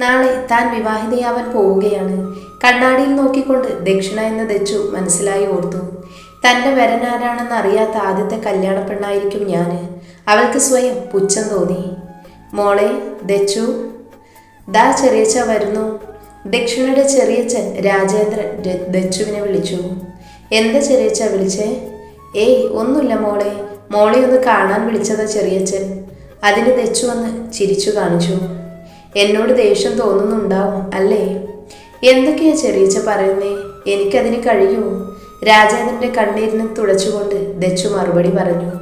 നാളെ താൻ വിവാഹിതയാവാൻ പോവുകയാണ്. കണ്ണാടിയിൽ നോക്കിക്കൊണ്ട് ദക്ഷിണ എന്ന് ദച്ചു മനസ്സിലായി ഓർത്തു. തന്റെ വരനാരാണെന്ന് അറിയാത്ത ആദ്യത്തെ കല്യാണ പെണ്ണായിരിക്കും ഞാൻ അവൾക്ക് സ്വയം പുച്ഛം തോന്നി. മോളെ ദച്ചു. ദാ ചെറിയച്ച വരുന്നു. ദക്ഷിണയുടെ ചെറിയച്ഛൻ രാജേന്ദ്രൻ ദച്ചുവിനെ വിളിച്ചു. എന്താ ചെറിയച്ച വിളിച്ചേ? ഏയ് ഒന്നുമില്ല മോളെ. മോളെ ഒന്ന് കാണാൻ വിളിച്ചതാ ചെറിയച്ഛൻ. അതിന് ദച്ചു വന്ന് ചിരിച്ചു കാണിച്ചു. എന്നോട് ദേഷ്യം തോന്നുന്നുണ്ടാവും അല്ലേ? എന്തൊക്കെയാ ചെറിയച്ച പറയുന്നേ? എനിക്കതിന് കഴിയുമോ രാജേന്ദ്രന്റെ കണ്ണീരിന് തുടച്ചുകൊണ്ട് ദച്ചു മറുപടി പറഞ്ഞു.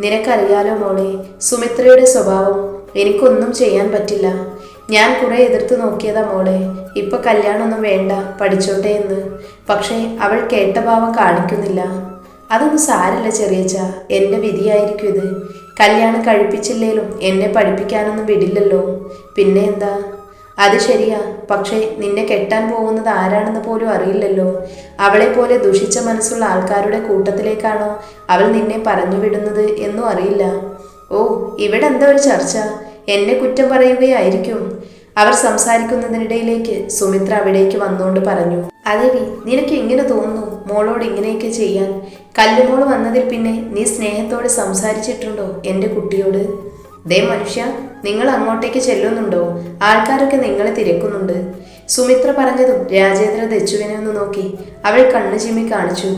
നിനക്കറിയാലോ മോളെ സുമിത്രയുടെ സ്വഭാവം എനിക്കൊന്നും ചെയ്യാൻ പറ്റില്ല. ഞാൻ കുറെ എതിർത്ത് നോക്കിയതാ മോളെ. ഇപ്പൊ കല്യാണമൊന്നും വേണ്ട പഠിച്ചോട്ടെ എന്ന്. പക്ഷേ അവൾ കേട്ട ഭാവം കാണിക്കുന്നില്ല. അതൊന്നും സാരല്ല ചെറിയച്ച എന്റെ വിധിയായിരിക്കും ഇത്. കല്യാണം കഴിപ്പിച്ചില്ലേലും എന്നെ പഠിപ്പിക്കാനൊന്നും വിടില്ലല്ലോ. പിന്നെ എന്താ? അത് ശരിയാ. പക്ഷേ നിന്നെ കെട്ടാൻ പോകുന്നത് ആരാണെന്ന് പോലും അറിയില്ലല്ലോ. അവളെ പോലെ ദുഷിച്ച മനസ്സുള്ള ആൾക്കാരുടെ കൂട്ടത്തിലേക്കാണോ അവൾ നിന്നെ പറഞ്ഞു വിടുന്നത് എന്നും അറിയില്ല. ഓ ഇവിടെ എന്താ ഒരു ചർച്ച? എന്നെ കുറ്റം പറയുകയായിരിക്കും. അവർ സംസാരിക്കുന്നതിനിടയിലേക്ക് സുമിത്ര അവിടേക്ക് വന്നുകൊണ്ട് പറഞ്ഞു അതെടി നിനക്ക് എങ്ങനെ തോന്നുന്നു മോളോട് ഇങ്ങനെയൊക്കെ ചെയ്യാൻ? കല്ലുമോൾ വന്നതിൽ പിന്നെ നീ സ്നേഹത്തോടെ സംസാരിച്ചിട്ടുണ്ടോ എന്റെ കുട്ടിയോട്? ദേ മനുഷ്യ നിങ്ങൾ അങ്ങോട്ടേക്ക് ചെല്ലുന്നുണ്ടോ? ആൾക്കാരൊക്കെ നിങ്ങളെ തിരക്കുന്നുണ്ട്. സുമിത്ര പറഞ്ഞതും രാജേന്ദ്രൻ ദച്ചുവിനെ ഒന്ന് നോക്കി അവൾ കണ്ണു ചിമ്മി കാണിച്ചു.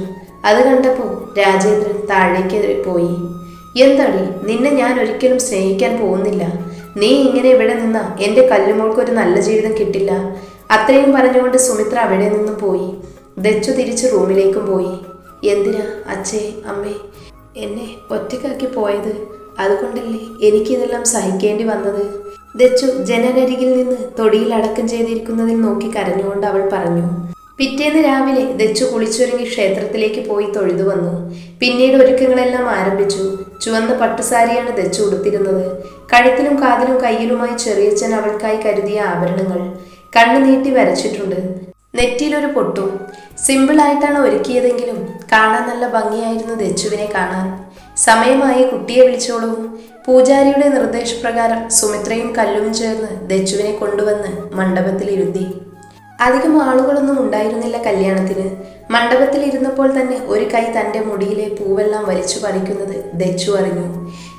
അത് കണ്ടപ്പോൾ രാജേന്ദ്രൻ താഴേക്ക് പോയി. എന്താടി നിന്നെ ഞാൻ ഒരിക്കലും സ്നേഹിക്കാൻ പോകുന്നില്ല. നീ ഇങ്ങനെ ഇവിടെ നിന്ന എന്റെ കല്ലുമോൾക്ക് ഒരു നല്ല ജീവിതം കിട്ടില്ല. അത്രയും പറഞ്ഞുകൊണ്ട് സുമിത്ര അവിടെ നിന്നും പോയി. ദച്ചു തിരിച്ച് റൂമിലേക്കും പോയി. എന്തിനാ അച്ഛേ അമ്മേ എന്നെ ഒറ്റക്കാക്കി പോയത്? അതുകൊണ്ടല്ലേ എനിക്കിതെല്ലാം സഹിക്കേണ്ടി വന്നത്? ദച്ചു ജനനരികിൽ നിന്ന് തൊടിയിൽ അടക്കം ചെയ്തിരിക്കുന്നതിൽ നോക്കി കരഞ്ഞുകൊണ്ട് അവൾ പറഞ്ഞു പിറ്റേന്ന് രാവിലെ ദച്ചു കുളിച്ചൊരുങ്ങി ക്ഷേത്രത്തിലേക്ക് പോയി തൊഴുതു വന്നു. പിന്നീട് ഒരുക്കങ്ങളെല്ലാം ആരംഭിച്ചു. ചുവന്ന പട്ടുസാരിയാണ് ദച്ചു ഉടുത്തിരുന്നത്. കഴുത്തിലും കാതിലും കയ്യിലുമായി ചെറിയച്ഛൻ അവൾക്കായി കരുതിയ ആഭരണങ്ങൾ കണ്ണു നീട്ടി വരച്ചിട്ടുണ്ട്. നെറ്റിയിലൊരു പൊട്ടും. സിമ്പിളായിട്ടാണ് ഒരുക്കിയതെങ്കിലും കാണാൻ നല്ല ഭംഗിയായിരുന്നു ദച്ചുവിനെ കാണാൻ. സമയമായി കുട്ടിയെ വിളിച്ചോളൂ. പൂജാരിയുടെ നിർദ്ദേശപ്രകാരം സുമിത്രയും കല്ലും ചേർന്ന് ദച്ചുവിനെ കൊണ്ടുവന്ന് മണ്ഡപത്തിൽ ഇരുത്തി അധികം ആളുകളൊന്നും ഉണ്ടായിരുന്നില്ല കല്യാണത്തിന്. മണ്ഡപത്തിൽ ഇരുന്നപ്പോൾ തന്നെ ഒരു കൈ തന്റെ മുടിയിലെ പൂവെല്ലാം വലിച്ചു പറിക്കുന്നത് ദച്ചു അറിഞ്ഞു.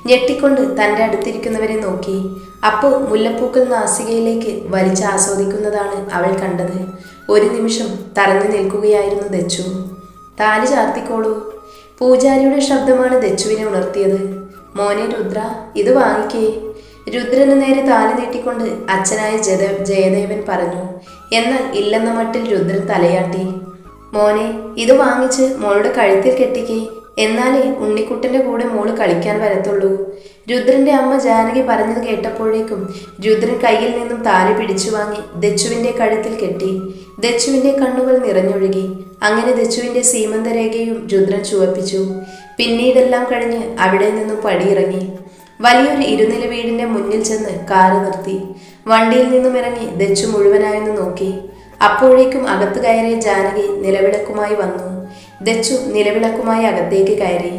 ഞെട്ടിക്കൊണ്ട് തന്റെ അടുത്തിരിക്കുന്നവരെ നോക്കി. അപ്പോൾ മുല്ലപ്പൂക്കൾ നാസികയിലേക്ക് വലിച്ച് ആസ്വദിക്കുന്നതാണ് അവൾ കണ്ടത്. ഒരു നിമിഷം തറഞ്ഞു നിൽക്കുകയായിരുന്നു ദച്ചു. താലി ചാർത്തിക്കോളൂ. പൂജാരിയുടെ ശബ്ദമാണ് ദച്ചുവിനെ ഉണർത്തിയത്. മോനെ രുദ്ര ഇത് വാങ്ങിക്കേ. രുദ്രന് നേരെ താലി നീട്ടിക്കൊണ്ട് അച്ഛനായ ജയ ജയദേവൻ പറഞ്ഞു എന്നാൽ ഇല്ലെന്ന മട്ടിൽ രുദ്രൻ തലയാട്ടി. മോനെ ഇത് വാങ്ങിച്ച് മോളുടെ കഴുത്തിൽ കെട്ടിക്കേ. എന്നാലേ ഉണ്ണിക്കുട്ടന്റെ കൂടെ മോൾ കളിക്കാൻ വരത്തുള്ളൂ. രുദ്രന്റെ അമ്മ ജാനകി പറഞ്ഞത് കേട്ടപ്പോഴേക്കും രുദ്രൻ കയ്യിൽ നിന്നും താലി പിടിച്ചു വാങ്ങി ദച്ചുവിന്റെ കഴുത്തിൽ കെട്ടി. ദച്ചുവിന്റെ കണ്ണുകൾ നിറഞ്ഞൊഴുകി. അങ്ങനെ ദച്ചുവിന്റെ സീമന്തരേഖയും രുദ്രൻ ചുവപ്പിച്ചു. പിന്നീടെല്ലാം കഴിഞ്ഞ് അവിടെ നിന്നും പടിയിറങ്ങി. വലിയൊരു ഇരുനില വീടിന്റെ മുന്നിൽ ചെന്ന് കാറ് നിർത്തി. വണ്ടിയിൽ നിന്നും ഇറങ്ങി ദച്ചു മുഴുവനായെന്ന് നോക്കി. അപ്പോഴേക്കും അകത്ത് കയറിയ ജാനകി നിലവിളക്കുമായി വന്നു. ദച്ചു നിലവിളക്കുമായി അകത്തേക്ക് കയറി.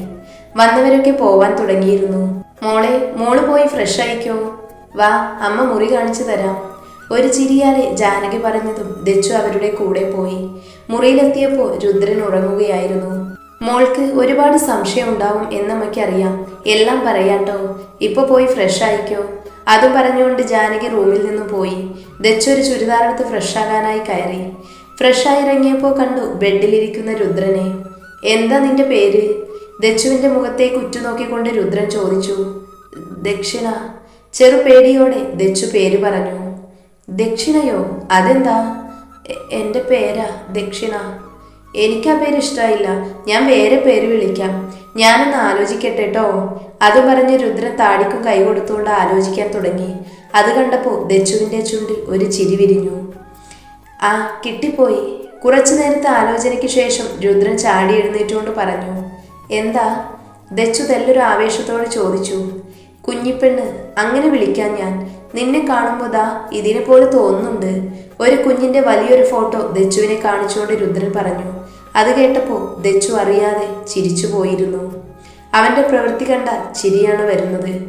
വന്നവരൊക്കെ പോവാൻ തുടങ്ങിയിരുന്നു. മോളെ മോൾ പോയി ഫ്രഷ് ആയിക്കോ? വാ അമ്മ മുറി കാണിച്ചു തരാം. ഒരു ചിരിയാലെ ജാനകി പറഞ്ഞതും ദച്ചു അവരുടെ കൂടെ പോയി. മുറിയിലെത്തിയപ്പോൾ രുദ്രൻ ഉറങ്ങുകയായിരുന്നു. മോൾക്ക് ഒരുപാട് സംശയം ഉണ്ടാവും എന്നമ്മയ്ക്ക് അറിയാം എല്ലാം പറയാട്ടോ. ഇപ്പൊ പോയി ഫ്രഷ് ആയിക്കോ. അത് പറഞ്ഞുകൊണ്ട് ജാനകി റൂമിൽ നിന്ന് പോയി. ദച്ചൊരു ചുരിദാറെടുത്ത് ഫ്രഷാകാനായി കയറി. ഫ്രഷായി ഇറങ്ങിയപ്പോൾ കണ്ടു ബെഡിലിരിക്കുന്ന രുദ്രനെ. എന്താ നിന്റെ പേര്? ദച്ചുവിന്റെ മുഖത്തേക്ക് ഉറ്റുനോക്കിക്കൊണ്ട് രുദ്രൻ ചോദിച്ചു. ദക്ഷിണ. ചെറു പേടിയോടെ ദച്ചു പേര് പറഞ്ഞു. ദക്ഷിണയോ? അതെന്താ? എന്റെ പേരാ ദക്ഷിണ. എനിക്ക് ആ പേര് ഇഷ്ടമായില്ല ഞാൻ വേറെ പേര് വിളിക്കാം. ഞാനൊന്ന് ആലോചിക്കട്ടെ കേട്ടോ അത് പറഞ്ഞ് രുദ്രൻ താടിക്കും കൈ കൊടുത്തുകൊണ്ട് ആലോചിക്കാൻ തുടങ്ങി. അത് കണ്ടപ്പോൾ ദച്ചുവിന്റെ ചുണ്ടിൽ ഒരു ചിരി വിരിഞ്ഞു. ആ കിട്ടിപ്പോയി. കുറച്ചു നേരത്തെ ആലോചനയ്ക്ക് ശേഷം രുദ്രൻ ചാടി എഴുന്നേറ്റുകൊണ്ട് പറഞ്ഞു എന്താ? ദച്ചു തെല്ലൊരു ആവേശത്തോടെ ചോദിച്ചു കുഞ്ഞിപ്പെണ്ണ് അങ്ങനെ വിളിക്കാൻ ഞാൻ. നിന്നെ കാണുമ്പോൾ ദാ ഇതിനെ പോലെ തോന്നുന്നുണ്ട്. ഒരു കുഞ്ഞിന്റെ വലിയൊരു ഫോട്ടോ ദച്ചുവിനെ കാണിച്ചുകൊണ്ട് രുദ്രൻ പറഞ്ഞു. അത് കേട്ടപ്പോൾ ദച്ചു അറിയാതെ ചിരിച്ചു പോയിരുന്നു. അവന്റെ പ്രവൃത്തി കണ്ടാൽ ചിരിയാണ് വരുന്നത്.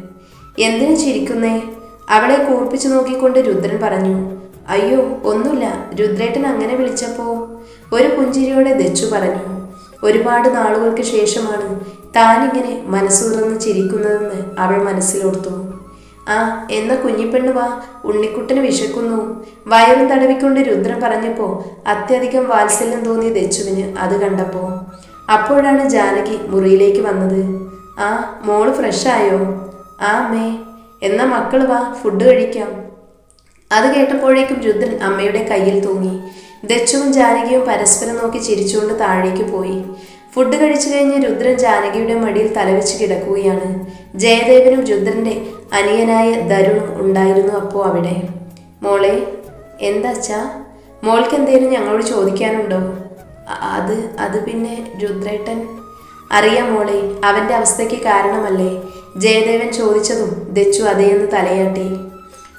എന്തിനു ചിരിക്കുന്നേ? അവളെ കൂർപ്പിച്ചു നോക്കിക്കൊണ്ട് രുദ്രൻ പറഞ്ഞു. അയ്യോ ഒന്നുമില്ല. രുദ്രേട്ടൻ അങ്ങനെ വിളിച്ചപ്പോ ഒരു പുഞ്ചിരിയോടെ ദച്ചു പറഞ്ഞു. ഒരുപാട് നാളുകൾക്ക് ശേഷമാണ് താനിങ്ങനെ മനസ്സുറന്ന് ചിരിക്കുന്നതെന്ന് അവൾ മനസ്സിലോർത്തു. ആ എന്ന കുഞ്ഞിപ്പെണ്ണ് വാ. ഉണ്ണിക്കുട്ടന് വിശക്കുന്നു. വയറും തടവിക്കൊണ്ട് രുദ്രൻ പറഞ്ഞപ്പോ അത്യധികം വാത്സല്യം തോന്നിയ ദച്ചുവിന് അത് കണ്ടപ്പോ അപ്പോഴാണ് ജാനകി മുറിയിലേക്ക് വന്നത്. ആ മോൾ ഫ്രഷായോ? ആ മേ എന്നാ മക്കൾ വാ ഫുഡ് കഴിക്കാം. അത് കേട്ടപ്പോഴേക്കും രുദ്രൻ അമ്മയുടെ കയ്യിൽ തൂങ്ങി. ദച്ചുവും ജാനകിയും പരസ്പരം നോക്കി ചിരിച്ചുകൊണ്ട് താഴേക്ക് പോയി. ഫുഡ് കഴിച്ചു കഴിഞ്ഞ് രുദ്രൻ ജാനകിയുടെ മടിയിൽ തലവെച്ച് കിടക്കുകയാണ്. ജയദേവനും രുദ്രന്റെ അനിയനായ ദരുണും ഉണ്ടായിരുന്നു അപ്പോൾ അവിടെ. മോളെ എന്താച്ചാ? മോൾക്ക് എന്തേലും ഞങ്ങളോട് ചോദിക്കാനുണ്ടോ? അത് അത് പിന്നെ രുദ്രേട്ടൻ? അറിയാം മോളെ അവന്റെ അവസ്ഥയ്ക്ക് കാരണമല്ലേ? ജയദേവൻ ചോദിച്ചതും ദച്ചു അതേന്ന് തലയാട്ടി.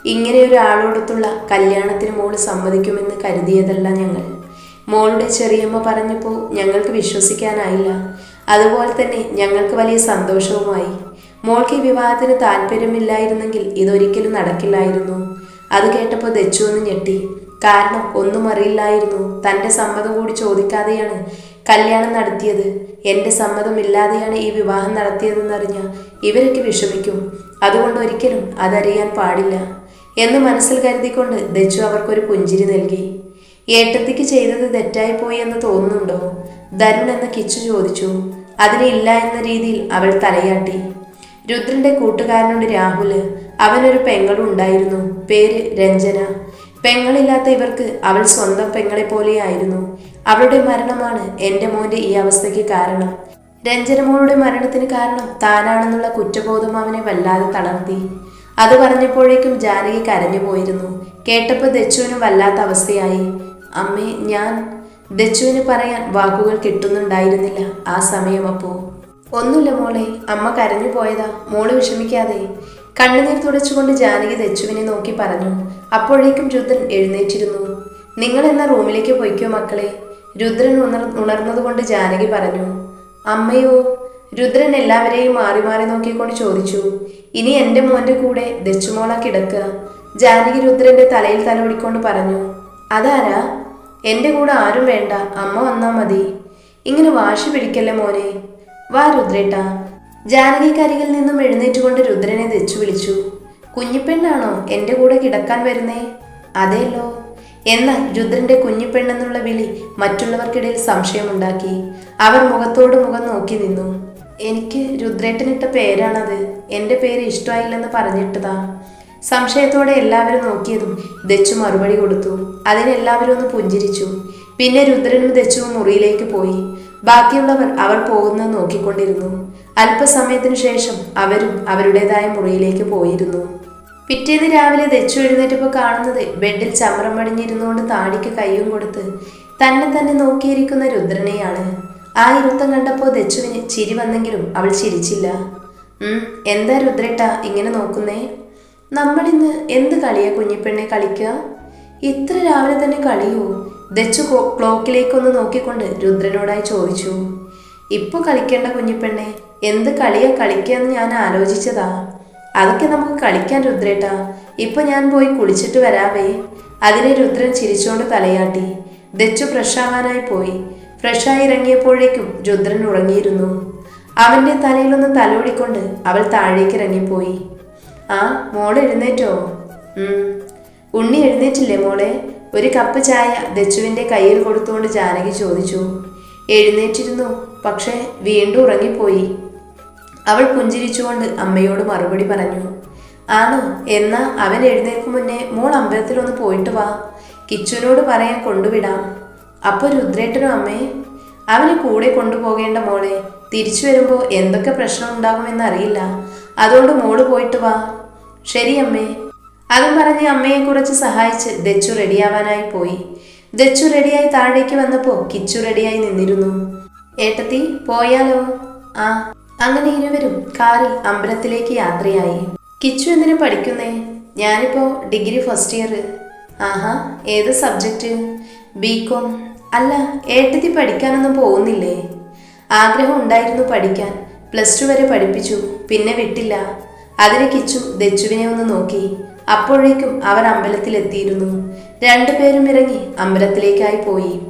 ഇങ്ങനെ ഒരാളോടൊത്തുള്ള കല്യാണത്തിന് മോൾ സമ്മതിക്കുമെന്ന് കരുതിയതല്ല ഞങ്ങൾ. മോളുടെ ചെറിയമ്മ പറഞ്ഞപ്പോൾ ഞങ്ങൾക്ക് വിശ്വസിക്കാനായില്ല. അതുപോലെ തന്നെ ഞങ്ങൾക്ക് വലിയ സന്തോഷവുമായി. മോൾക്ക് ഈ വിവാഹത്തിന് താല്പര്യമില്ലായിരുന്നെങ്കിൽ ഇതൊരിക്കലും നടക്കില്ലായിരുന്നു. അത് കേട്ടപ്പോൾ ദച്ചു ഒന്ന് ഞെട്ടി. കാരണം ഒന്നും അറിയില്ലായിരുന്നു. തന്റെ സമ്മതം കൂടി ചോദിക്കാതെയാണ് കല്യാണം നടത്തിയത്. എന്റെ സമ്മതമില്ലാതെയാണ് ഈ വിവാഹം നടത്തിയതെന്നറിഞ്ഞ ഇവരൊക്കെ വിഷമിക്കും. അതുകൊണ്ട് ഒരിക്കലും അതറിയാൻ പാടില്ല. എന്ന് മനസ്സിൽ കരുതിക്കൊണ്ട് ദച്ചു അവർക്കൊരു പുഞ്ചിരി നൽകി. ഏട്ടത്തിക്ക് ചെയ്തത് തെറ്റായിപ്പോയി എന്ന് തോന്നുന്നുണ്ടോ? ധരുൺ എന്ന് കിച്ചു ചോദിച്ചു. അതിന് ഇല്ല എന്ന രീതിയിൽ അവൾ തലയാട്ടി. രുദ്രന്റെ കൂട്ടുകാരനുണ്ട് രാഹുൽ അവനൊരു പെങ്ങളും ഉണ്ടായിരുന്നു. പേര് രഞ്ജന. പെങ്ങളില്ലാത്ത ഇവർക്ക് അവൾ സ്വന്തം പെങ്ങളെ പോലെയായിരുന്നു. അവളുടെ മരണമാണ് എന്റെ മോന്റെ ഈ അവസ്ഥയ്ക്ക് കാരണം. രഞ്ജന മോളുടെ മരണത്തിന് കാരണം താനാണെന്നുള്ള കുറ്റബോധം അവനെ വല്ലാതെ തളർത്തി. അത് പറഞ്ഞപ്പോഴേക്കും ജാനകി കരഞ്ഞു പോയിരുന്നു കേട്ടപ്പോൾ ദച്ചുവിനും വല്ലാത്ത അവസ്ഥയായി. അമ്മേ ഞാൻ ദച്ചുവിന് പറയാൻ വാക്കുകൾ കിട്ടുന്നുണ്ടായിരുന്നില്ല. ആ സമയം അപ്പോ. ഒന്നുമില്ല മോളെ അമ്മ കരഞ്ഞു പോയതാ. മോൾ വിഷമിക്കാതെ. കണ്ണുനീർ തുടച്ചുകൊണ്ട് ജാനകി ദച്ചുവിനെ നോക്കി പറഞ്ഞു. അപ്പോഴേക്കും രുദ്രൻ എഴുന്നേറ്റിരുന്നു. നിങ്ങൾ എന്ന റൂമിലേക്ക് പോയിക്കോ മക്കളെ? രുദ്രൻ ഉണർ ഉണർന്നതുകൊണ്ട് ജാനകി പറഞ്ഞു. അമ്മയോ? രുദ്രൻ എല്ലാവരെയും മാറി മാറി നോക്കിക്കൊണ്ട് ചോദിച്ചു. ഇനി എന്റെ മോന്റെ കൂടെ ദച്ചുമോള കിടക്കുക? ജാനകി രുദ്രന്റെ തലയിൽ തലോടിക്കൊണ്ട് പറഞ്ഞു. അതാരാ? എന്റെ കൂടെ ആരും വേണ്ട. അമ്മ വന്നാ മതി. ഇങ്ങനെ വാശി പിടിക്കല്ലേ മോനെ? വാ രുദ്രേട്ട. ജാനകിക്കരികിൽ നിന്നും എഴുന്നേറ്റുകൊണ്ട് രുദ്രനെ തെച്ചു വിളിച്ചു. കുഞ്ഞിപ്പെണ്ണാണോ എന്റെ കൂടെ കിടക്കാൻ വരുന്നേ? അതെയല്ലോ എന്നാൽ രുദ്രന്റെ കുഞ്ഞിപ്പെണ്ണെന്നുള്ള വിളി മറ്റുള്ളവർക്കിടയിൽ സംശയമുണ്ടാക്കി. അവർ മുഖത്തോട് മുഖം നോക്കി നിന്നു. എനിക്ക് രുദ്രേട്ടനിട്ട പേരാണത്. എന്റെ പേര് ഇഷ്ടമായില്ലെന്ന് പറഞ്ഞിട്ടതാ. സംശയത്തോടെ എല്ലാവരും നോക്കിയതും ദച്ചു മറുപടി കൊടുത്തു. അതിനെല്ലാവരും ഒന്ന് പുഞ്ചിരിച്ചു. പിന്നെ രുദ്രനും ദച്ചുവും മുറിയിലേക്ക് പോയി. ബാക്കിയുള്ളവർ അവർ പോകുന്നത് നോക്കിക്കൊണ്ടിരുന്നു. അല്പസമയത്തിനു ശേഷം അവരും അവരുടേതായ മുറിയിലേക്ക് പോയിരുന്നു. പിറ്റേന്ന് രാവിലെ ദച്ചു എഴുന്നേറ്റപ്പോൾ കാണുന്നത് ബെഡിൽ ചമ്രം പടിഞ്ഞിരുന്നുകൊണ്ട് താടിക്ക് കയ്യും കൊടുത്ത് തന്നെ തന്നെ നോക്കിയിരിക്കുന്ന രുദ്രനെയാണ്. ആ ഇരുത്തം കണ്ടപ്പോൾ ദച്ചുവിന് ചിരി വന്നെങ്കിലും അവൾ ചിരിച്ചില്ല. എന്താ രുദ്രേട്ട ഇങ്ങനെ നോക്കുന്നേ? നമ്മളിന്ന് എന്ത് കളിയാ കുഞ്ഞിപ്പെണ്ണെ കളിക്കുക ഇത്ര രാവിലെ തന്നെ കളിയോ? ദച്ചു ക്ലോ- ക്ലോക്കിലേക്കൊന്ന് നോക്കിക്കൊണ്ട് രുദ്രനോടായി ചോദിച്ചു. ഇപ്പൊ കളിക്കേണ്ട കുഞ്ഞിപ്പെണ്ണെ എന്ത് കളിയാ കളിക്കാന്ന് ഞാൻ ആലോചിച്ചതാ. അതൊക്കെ നമുക്ക് കളിക്കാൻ രുദ്രേട്ടാ. ഇപ്പൊ ഞാൻ പോയി കുളിച്ചിട്ട് വരാവേ. അതിനെ രുദ്രൻ ചിരിച്ചോണ്ട് തലയാട്ടി. ദച്ചു ഫ്രഷാവാനായി പോയി. ഫ്രഷായി ഇറങ്ങിയപ്പോഴേക്കും രുദ്രൻ ഉറങ്ങിയിരുന്നു. അവന്റെ തലയിലൊന്ന് തലോടിക്കൊണ്ട് അവൾ താഴേക്ക് ഇറങ്ങിപ്പോയി. ആ മോൾ എഴുന്നേറ്റോ? ഉണ്ണി എഴുന്നേറ്റില്ലേ മോളെ? ഒരു കപ്പ് ചായ ദച്ചുവിന്റെ കയ്യിൽ കൊടുത്തുകൊണ്ട് ജാനകി ചോദിച്ചു. എഴുന്നേറ്റിരുന്നു പക്ഷേ വീണ്ടും ഉറങ്ങിപ്പോയി. അവൾ പുഞ്ചിരിച്ചുകൊണ്ട് അമ്മയോട് മറുപടി പറഞ്ഞു. ആണോ എന്നാ അവൻ എഴുന്നേൽക്കും മുന്നേ മോൾ അമ്പലത്തിലൊന്ന് പോയിട്ട് വാ. കിച്ചുവിനോട് പറയാൻ കൊണ്ടുവിടാം. അപ്പോൾ രുദ്രേട്ടനും അമ്മേ? അവനെ കൂടെ കൊണ്ടുപോകേണ്ട മോളെ തിരിച്ചു വരുമ്പോൾ എന്തൊക്കെ പ്രശ്നം ഉണ്ടാകുമെന്ന് അറിയില്ല. അതുകൊണ്ട് മോൾ പോയിട്ട് വാ. ശരി അമ്മേ. അതും പറഞ്ഞ് അമ്മയെ കുറച്ച് സഹായിച്ച് ദച്ചു റെഡിയാവാനായി പോയി. ദച്ചു റെഡിയായി താഴേക്ക് വന്നപ്പോൾ കിച്ചു റെഡിയായി നിന്നിരുന്നു. ഏട്ടത്തി പോയാലോ? ആ. അങ്ങനെ ഇരുവരും കാറിൽ അമ്പലത്തിലേക്ക് യാത്രയായി. കിച്ചു എന്തിനു പഠിക്കുന്നേ? ഞാനിപ്പോ ഡിഗ്രി ഫസ്റ്റ് ഇയർ. ആഹാ ഏത് സബ്ജക്റ്റ്? B com. അല്ല ഏട്ടത്തി പഠിക്കാനൊന്നും പോകുന്നില്ലേ? ആഗ്രഹം ഉണ്ടായിരുന്നു പഠിക്കാൻ. പ്ലസ് ടു വരെ പഠിപ്പിച്ചു. പിന്നെ വിട്ടില്ല. അതിന് കിച്ചു ദച്ചുവിനെ ഒന്ന് നോക്കി. അപ്പോഴേക്കും അവർ അമ്പലത്തിലെത്തിയിരുന്നു. രണ്ടുപേരും ഇറങ്ങി അമ്പലത്തിലേക്കായി പോയി.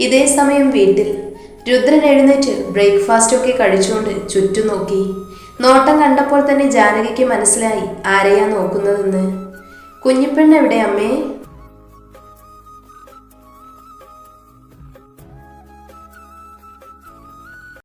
ഇതേ സമയം വീട്ടിൽ രുദ്രൻ എഴുന്നേറ്റ് ബ്രേക്ക്ഫാസ്റ്റ് ഒക്കെ കഴിച്ചുകൊണ്ട് ചുറ്റും നോക്കി. നോട്ടം കണ്ടപ്പോൾ തന്നെ ജാനകിക്ക് മനസ്സിലായി ആരെയാ നോക്കുന്നതെന്ന്. കുഞ്ഞിപ്പെണ്ണ് എവിടെ അമ്മേ?